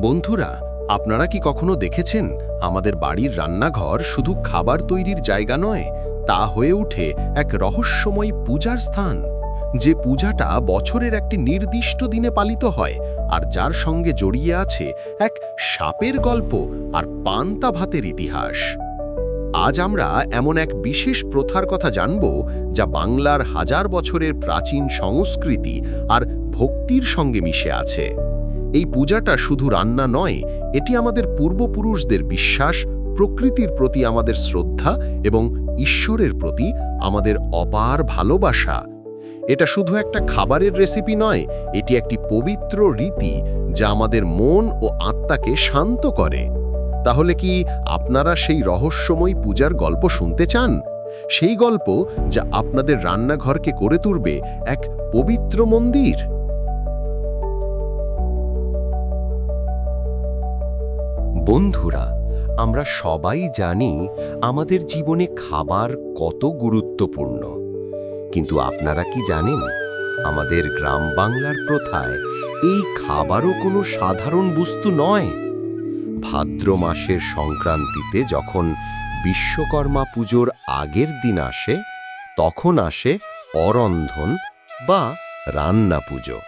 বন্ধুরা, আপনারা কি কখনো দেখেছেন আমাদের বাড়ির রান্নাঘর শুধু খাবার তৈরির জায়গা নয়, তা হয়ে ওঠে এক রহস্যময় পূজার স্থান? যে পূজাটা বছরের একটি নির্দিষ্ট দিনে পালিত হয় আর যার সঙ্গে জড়িয়ে আছে এক সাপের গল্প আর পান্তা ভাতের ইতিহাস। আজ আমরা এমন এক বিশেষ প্রথার কথা জানব যা বাংলার হাজার বছরের প্রাচীন সংস্কৃতি আর ভক্তির সঙ্গে মিশে আছে। এই পূজাটা শুধু রান্না নয়, এটি আমাদের পূর্বপুরুষদের বিশ্বাস, প্রকৃতির প্রতি আমাদের শ্রদ্ধা এবং ঈশ্বরের প্রতি আমাদের অপার ভালোবাসা। এটা শুধু একটা খাবারের রেসিপি নয়, এটি একটি পবিত্র রীতি যা আমাদের মন ও আত্মাকে শান্ত করে। তাহলে কি আপনারা সেই রহস্যময় পূজার গল্প শুনতে চান? সেই গল্প যা আপনাদের রান্নাঘরকে করে তুলবে এক পবিত্র মন্দির? বন্ধুরা, আমরা সবাই জানি আমাদের জীবনে খাবার কত গুরুত্বপূর্ণ। কিন্তু আপনারা কি জানেন, আমাদের গ্রাম বাংলার প্রথায় এই খাবারও কোনো সাধারণ বস্তু নয়? ভাদ্র মাসের সংক্রান্তিতে যখন বিশ্বকর্মা পুজোর আগের দিন আসে, তখন আসে অরন্ধন বা রান্না পুজো।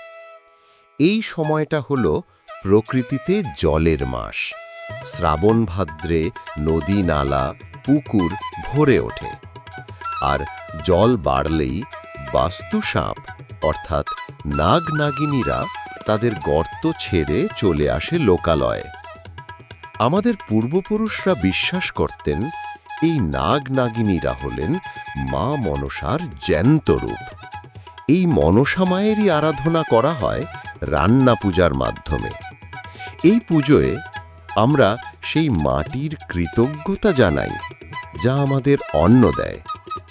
এই সময়টা হলো প্রকৃতিতে জলের মাস। শ্রাবণ ভাদ্রে নদী নালা, পুকুর ভরে ওঠে। আর জল বাড়লেই বাস্তুসাপ অর্থাৎ নাগ তাদের গর্ত ছেড়ে চলে আসে লোকালয়ে। আমাদের পূর্বপুরুষরা বিশ্বাস করতেন, এই নাগ নাগিনীরা হলেন মা মনসার জ্যান্ত রূপ। এই মনসা মায়েরই আরাধনা করা হয় রান্না পূজার মাধ্যমে। এই পুজোয় আমরা সেই মাটির কৃতজ্ঞতা জানাই, যা আমাদের অন্ন দেয়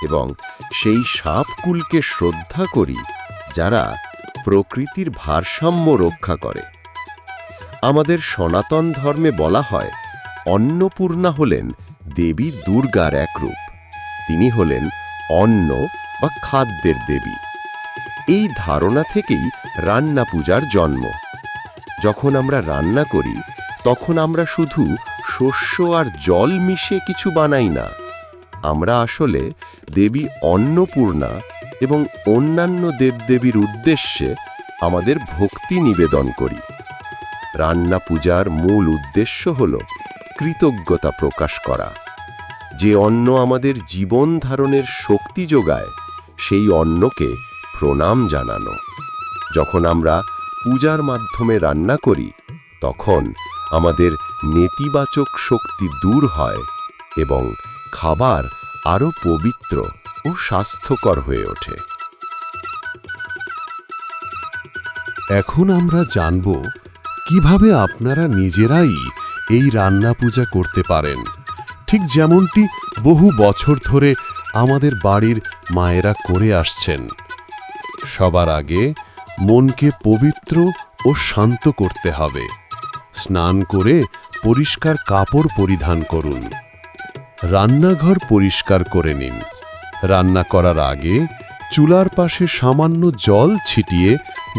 এবং সেই সাপকুলকে শ্রদ্ধা করি, যারা প্রকৃতির ভারসাম্য রক্ষা করে। আমাদের সনাতন ধর্মে বলা হয়, অন্নপূর্ণা হলেন দেবী দুর্গার এক রূপ, তিনি হলেন অন্ন বা খাদ্যের দেবী। এই ধারণা থেকেই রান্না পূজার জন্ম। যখন আমরা রান্না করি তখন আমরা শুধু শস্য আর জল মিশে কিছু বানাই না। আমরা আসলে দেবী অন্নপূর্ণা এবং অন্যান্য দেবদেবীর উদ্দেশ্যে আমাদের ভক্তি নিবেদন করি। রান্না পূজার মূল উদ্দেশ্য হল কৃতজ্ঞতা প্রকাশ করা। যে অন্ন আমাদের জীবন ধারণের শক্তি যোগায়, সেই অন্নকে প্রণাম জানানো। যখন আমরা পূজার মাধ্যমে রান্না করি, তখন আমাদের নেতিবাচক শক্তি দূর হয় এবং খাবার আরও পবিত্র ও স্বাস্থ্যকর হয়ে ওঠে। এখন আমরা জানব কীভাবে আপনারা নিজেরাই এই রান্না পূজা করতে পারেন। ঠিক যেমনটি বহু বছর ধরে আমাদের বাড়ির মায়েরা করে আসছেন। সবার আগে মনকে পবিত্র ও শান্ত করতে হবে। স্নান করে পরিষ্কার কাপড় পরিধান করুন। রান্নাঘর পরিষ্কার করে নিন। রান্না করার আগে চুলার পাশে সামান্য জল ছিটিয়ে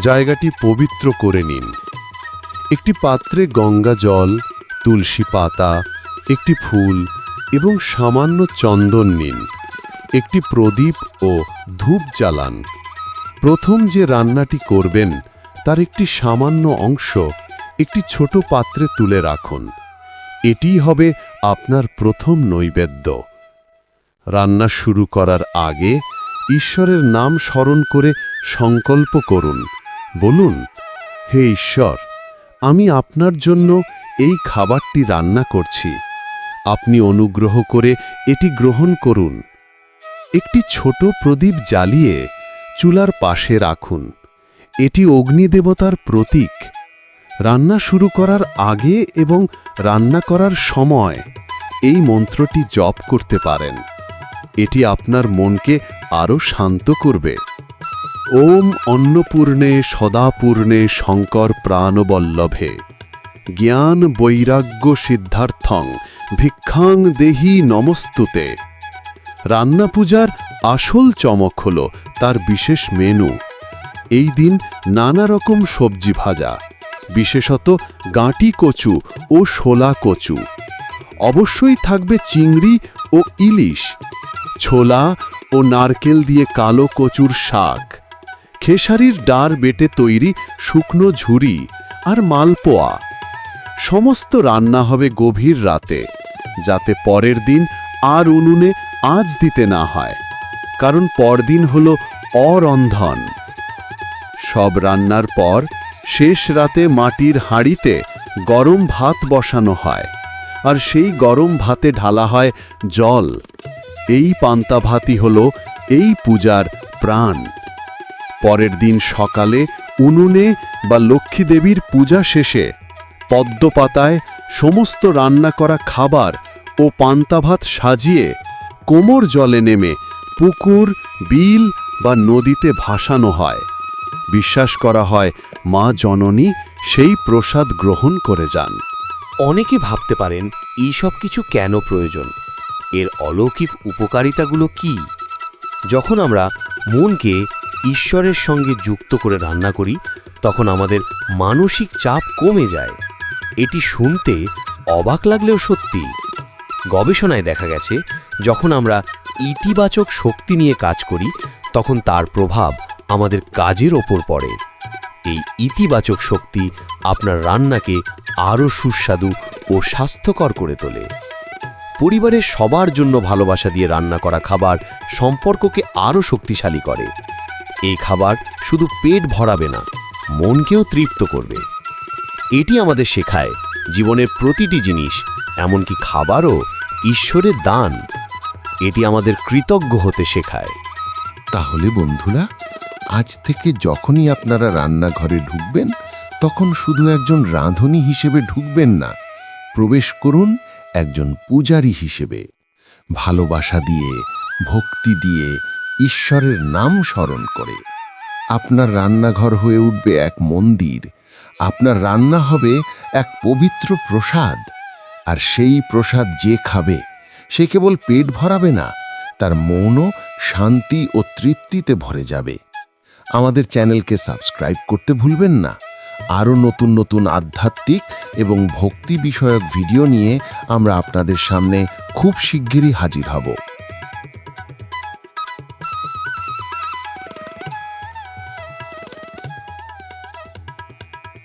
জায়গাটি পবিত্র করে নিন। একটি পাত্রে গঙ্গা জল, তুলসী পাতা, একটি ফুল এবং সামান্য চন্দন নিন। একটি প্রদীপ ও ধূপ জ্বালান। প্রথম যে রান্নাটি করবেন, তার একটি সামান্য অংশ একটি ছোট পাত্রে তুলে রাখুন। এটিই হবে আপনার প্রথম নৈবেদ্য। রান্না শুরু করার আগে ঈশ্বরের নাম স্মরণ করে সংকল্প করুন। বলুন, হে ঈশ্বর, আমি আপনার জন্য এই খাবারটি রান্না করছি। আপনি অনুগ্রহ করে এটি গ্রহণ করুন। একটি ছোট প্রদীপ জ্বালিয়ে চুলার পাশে রাখুন। এটি অগ্নিদেবতার প্রতীক। রান্না শুরু করার আগে এবং রান্না করার সময় এই মন্ত্রটি জপ করতে পারেন। এটি আপনার মনকে আরও শান্ত করবে। ওম অন্নপূর্ণে সদাপূর্ণে শঙ্কর প্রাণবল্লভে। জ্ঞান বৈরাগ্য সিদ্ধার্থং ভিক্ষাং দেহি নমস্তুতে। রান্না পূজার আসল চমক হল তার বিশেষ মেনু। এই দিন নানা রকম সবজি ভাজা। বিশেষত গাঁটি কচু ও শোলা কচু। অবশ্যই থাকবে চিংড়ি ও ইলিশ। ছোলা ও নারকেল দিয়ে কালো কচুর শাক। খেসারির ডার বেটে তৈরি শুকনো ঝুরি আর মালপোয়া। সমস্ত রান্না হবে গভীর রাতে, যাতে পরের দিন আর উনুনে আঁচ দিতে না হয়, কারণ পরদিন হল অরন্ধন। সব রান্নার পর শেষ রাতে মাটির হাঁড়িতে গরম ভাত বসানো হয়, আর সেই গরম ভাতে ঢালা হয় জল। এই পান্তা ভাতই হল এই পূজার প্রাণ। পরের দিন সকালে উনুনে বা লক্ষ্মী দেবীর পূজা শেষে পদ্মপাতায় সমস্ত রান্না করা খাবার ও পান্তা ভাত সাজিয়ে কোমর জলে নেমে পুকুর, বিল বা নদীতে ভাসানো হয়। বিশ্বাস করা হয়, মা জননী সেই প্রসাদ গ্রহণ করে যান। অনেকে ভাবতে পারেন, এই সব কিছু কেন প্রয়োজন? এর অলৌকিক উপকারিতাগুলো কি? যখন আমরা মনকে ঈশ্বরের সঙ্গে যুক্ত করে রান্না করি, তখন আমাদের মানসিক চাপ কমে যায়। এটি শুনতে অবাক লাগলেও সত্যি। গবেষণায় দেখা গেছে, যখন আমরা ইতিবাচক শক্তি নিয়ে কাজ করি, তখন তার প্রভাব আমাদের কাজের ওপর পড়ে। এই ইতিবাচক শক্তি আপনার রান্নাকে আরও সুস্বাদু ও স্বাস্থ্যকর করে তোলে। পরিবারের সবার জন্য ভালোবাসা দিয়ে রান্না করা খাবার সম্পর্ককে আরও শক্তিশালী করে। এই খাবার শুধু পেট ভরাবে না, মনকেও তৃপ্ত করবে। এটি আমাদের শেখায় জীবনের প্রতিটি জিনিস, এমনকি খাবারও ঈশ্বরের দান। এটি আমাদের কৃতজ্ঞ হতে শেখায়। তাহলে বন্ধুরা আজ থেকে যখনই আপনারা রান্নাঘরে ঢুকবেন, তখন শুধু একজন রাঁধুনি হিসেবে ঢুকবেন না, প্রবেশ করুন একজন পূজারী হিসেবে। ভালোবাসা দিয়ে, ভক্তি দিয়ে ঈশ্বরের নাম স্মরণ করে। আপনার রান্নাঘর হয়ে উঠবে এক মন্দির, আপনার রান্না হবে এক পবিত্র প্রসাদ। আর সেই প্রসাদ যে খাবে, সে কেবল পেট ভরাবে না, তার মনও শান্তি ও তৃপ্তিতে ভরে যাবে। আমাদের চ্যানেলকে সাবস্ক্রাইব করতে ভুলবেন না। আরও নতুন নতুন আধ্যাত্মিক এবং ভক্তি বিষয়ক ভিডিও নিয়ে আমরা আপনাদের সামনে খুব শিগগিরই হাজির হব।